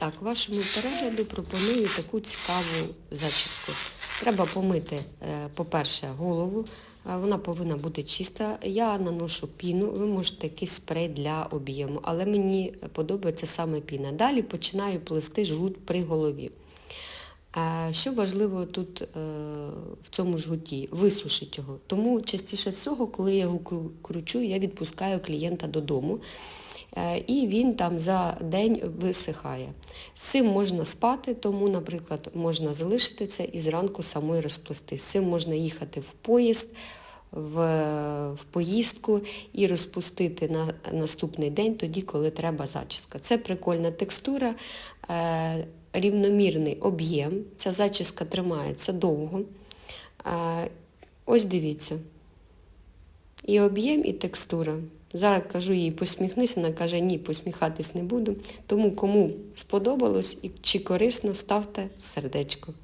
Так, вашому перегляду пропоную таку цікаву зачіску. Треба помити, е, по-перше, голову. Е, Вона повинна бути чиста. Я наношу піну, ви можете якийсь спрей для об'єму, але мені подобається саме піна. Далі починаю плести жгут при голові. Е, Що важливо тут в цьому жгуті? Висушити його. Тому частіше всього, коли я його кручу, я відпускаю клієнта додому. Е, І він там за день висихає. З цим можна спати, тому, наприклад, можна залишити це і зранку самої розплести. З цим можна їхати в поїзд, в, в поїздку і розпустити на наступний день, тоді, коли треба зачіска. Це прикольна текстура, е, рівномірний об'єм. Ця зачіска тримається довго. Е, ось дивіться. І об'єм, і текстура. Зараз кажу їй посміхнись, вона каже, ні, посміхатись не буду. Тому кому сподобалось і чи корисно, ставте сердечко.